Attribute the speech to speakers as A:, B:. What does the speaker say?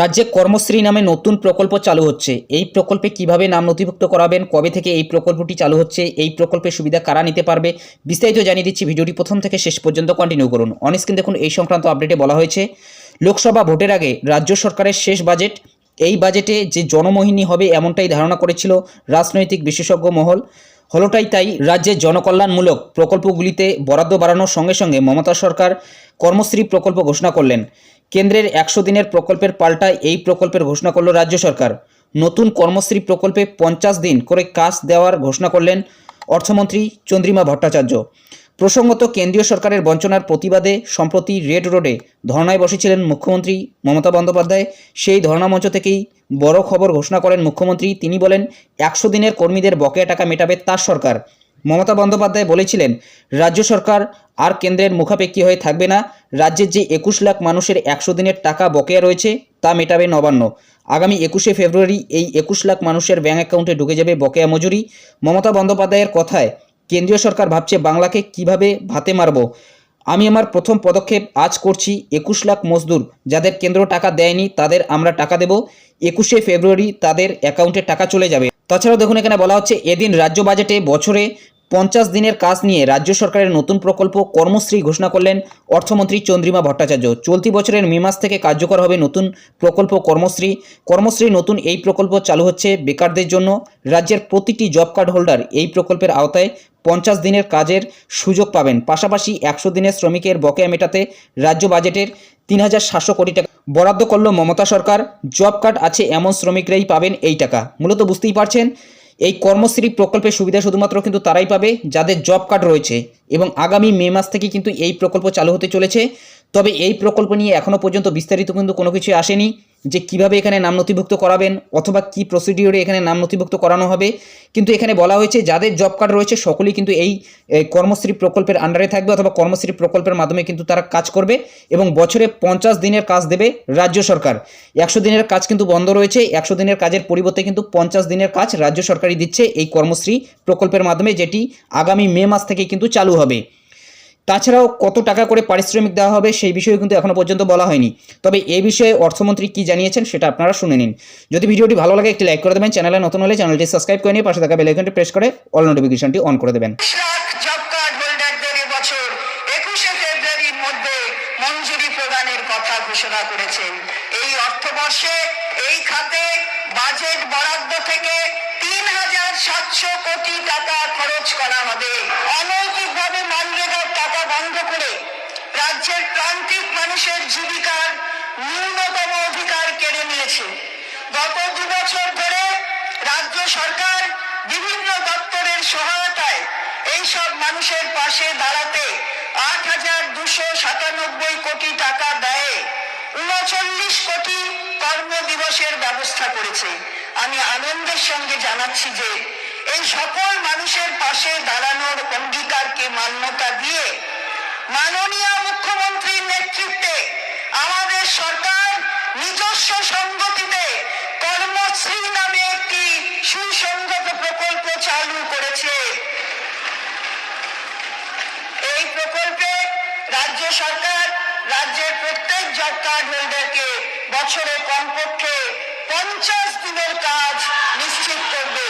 A: রাজ্যে কর্মশ্রী নামে নতুন প্রকল্প চালু হচ্ছে। এই প্রকল্পে কীভাবে নাম নথিভুক্ত করাবেন? কবে থেকে এই প্রকল্পটি চালু হচ্ছে? এই প্রকল্পের সুবিধা কারা নিতে পারবে? বিস্তারিত জানিয়ে দিচ্ছি ভিডিওটি প্রথম থেকে শেষ পর্যন্ত কন্টিনিউ করুন। অনস্ক্রিন দেখুন এই সংক্রান্ত আপডেটে বলা হয়েছে। লোকসভা ভোটের আগে রাজ্য সরকারের শেষ বাজেট এই বাজেটে যে জনমোহিনী হবে এমনটাই ধারণা করেছিল রাজনৈতিক বিশেষজ্ঞ মহল। হলোটাই তাই রাজ্যের জনকল্যাণমূলক প্রকল্পগুলিতে বরাদ্দ বাড়ানোর সঙ্গে সঙ্গে মমতা সরকার কর্মশ্রী প্রকল্প ঘোষণা করলেন। কেন্দ্রের একশো দিনের প্রকল্পের পাল্টায় এই প্রকল্পের ঘোষণা করল রাজ্য সরকার। নতুন কর্মশ্রী প্রকল্পে পঞ্চাশ দিন করে কাজ দেওয়ার ঘোষণা করলেন অর্থমন্ত্রী চন্দ্রিমা ভট্টাচার্য। প্রসঙ্গত কেন্দ্রীয় সরকারের বঞ্চনার প্রতিবাদে সম্প্রতি রেড রোডে ধর্নায় বসেছিলেন মুখ্যমন্ত্রী মমতা বন্দ্যোপাধ্যায়। সেই ধর্নামঞ্চ থেকেই বড় খবর ঘোষণা করেন মুখ্যমন্ত্রী। তিনি বলেন, একশো দিনের কর্মীদের বকেয়া টাকা মেটাবে তার সরকার। মমতা বন্দ্যোপাধ্যায় বলেছিলেন, রাজ্য সরকার আর কেন্দ্রের মুখাপেক্ষী হয়ে থাকবে না। রাজ্যের যে একুশ লাখ মানুষের একশো দিনের টাকা বকেয়া রয়েছে, তা মেটাবে নবান্ন। আগামী একুশে ফেব্রুয়ারি এই একুশ লাখ মানুষের ব্যাঙ্ক অ্যাকাউন্টে ঢুকে যাবে বকেয়া মজুরি। মমতা বন্দ্যোপাধ্যায়ের কথায় কেন্দ্রীয় সরকার ভাবছে বাংলাকে কীভাবে ভাতে মারব। আমি আমার প্রথম পদক্ষেপ আজ করছি একুশ লাখ মজদুর। যাদের কেন্দ্র টাকা দেয়নি, তাদের আমরা টাকা দেব। একুশে ফেব্রুয়ারি তাদের অ্যাকাউন্টে টাকা চলে যাবে। তাছাড়াও দেখুন, এখানে বলা হচ্ছে, এদিন রাজ্য বাজেটে বছরে পঞ্চাশ দিনের কাজ নিয়ে রাজ্য সরকারের নতুন প্রকল্প কর্মশ্রী ঘোষণা করলেন অর্থমন্ত্রী চন্দ্রিমা ভট্টাচার্য। চলতি বছরের মে মাস থেকে কার্যকর হবে নতুন প্রকল্প কর্মশ্রী। কর্মশ্রী নতুন এই প্রকল্প চালু হচ্ছে বেকারদের জন্য। রাজ্যের প্রতিটি জব কার্ড হোল্ডার এই প্রকল্পের আওতায় পঞ্চাশ দিনের কাজের সুযোগ পাবেন। পাশাপাশি একশো দিনের শ্রমিকের বকেয়া মেটাতে রাজ্য বাজেটের তিন হাজার সাতশো কোটি টাকা। বরাদ্দ করল মমতা সরকার। জব কার্ড আছে এমন শ্রমিকরাই পাবেন এই টাকা। মূলত বুঝতেই পারছেন এই কর্মশ্রী প্রকল্পের সুবিধা শুধুমাত্র কিন্তু তারাই পাবে যাদের জব কার্ড রয়েছে এবং আগামী মে মাস থেকে কিন্তু এই প্রকল্প চালু হতে চলেছে। তবে এই প্রকল্প নিয়ে এখনও পর্যন্ত বিস্তারিত কিন্তু কোনো কিছু আসেনি। যে কীভাবে এখানে নাম নথিভুক্ত করাবেন অথবা কি প্রসিডিওরে এখানে নাম নথিভুক্ত করানো হবে। কিন্তু এখানে বলা হয়েছে, যাদের জব কার্ড রয়েছে, সকলেই কিন্তু এই কর্মশ্রী প্রকল্পের আন্ডারে থাকবে অথবা কর্মশ্রী প্রকল্পের মাধ্যমে কিন্তু তারা কাজ করবে এবং বছরে পঞ্চাশ দিনের কাজ দেবে রাজ্য সরকার। একশো দিনের কাজ কিন্তু বন্ধ রয়েছে, একশো দিনের কাজের পরিবর্তে কিন্তু পঞ্চাশ দিনের কাজ রাজ্য সরকারই দিচ্ছে এই কর্মশ্রী প্রকল্পের মাধ্যমে, যেটি আগামী মে মাস থেকে কিন্তু চালু হবে। তাছাড়াও কত টাকা করে পারিশ্রমিক দেওয়া হবে সেই বিষয়ে কিন্তু এখনও পর্যন্ত বলা হয়নি। তবে এ বিষয়ে অর্থমন্ত্রী কি জানিয়েছেন সেটা আপনারা শুনে নিন। যদি ভিডিওটি ভালো লাগে, একটি লাইক করে দেবেন। চ্যানেলে নতুন হলে চ্যানেলটি সাবস্ক্রাইব করে নিয়ে পাশে থাকা বেল আইকনটি প্রেস করে অল নোটিফিকেশনটি অন করে দেবেন।
B: করেছেন। এই অর্থবর্ষে এই খাতে বাজেট বরাদ্দ থেকে হাজার সাতশো কোটি টাকা খরচ করা হবে। অনৈতিকভাবে মানরেগার টাকা বন্ধ করে রাজ্যের প্রান্তিক মানুষের জীবিকার ন্যূনতম অধিকার কেড়ে নিয়েছে। গত দু বছর ধরে রাজ্য সরকার বিভিন্ন দপ্তরের সহায়তায় এইসব মানুষের পাশে দাঁড়াতে আট হাজার দুশো সাতানব্বই কোটি টাকা ব্যয়ে উনচল্লিশ কোটি কর্মদিবসের ব্যবস্থা করেছে। আমি আনন্দের সঙ্গে জানাচ্ছি যে এই সকল মানুষের পাশে দাঁড়ানোর অঙ্গীকারকে মান্যতা দিয়ে মাননীয় মুখ্যমন্ত্রীর নেতৃত্বে আমাদের সরকার নিজস্ব সংগতিতে কর্মশ্রী নামে একটি সুসংগত প্রকল্প চালু করেছে। এই প্রকল্পে রাজ্য সরকার, রাজ্যের প্রত্যেক জব কার্ড হোল্ডারকে বছরে কমপক্ষে পঞ্চাশ দিনের কাজ নিশ্চিত করবে।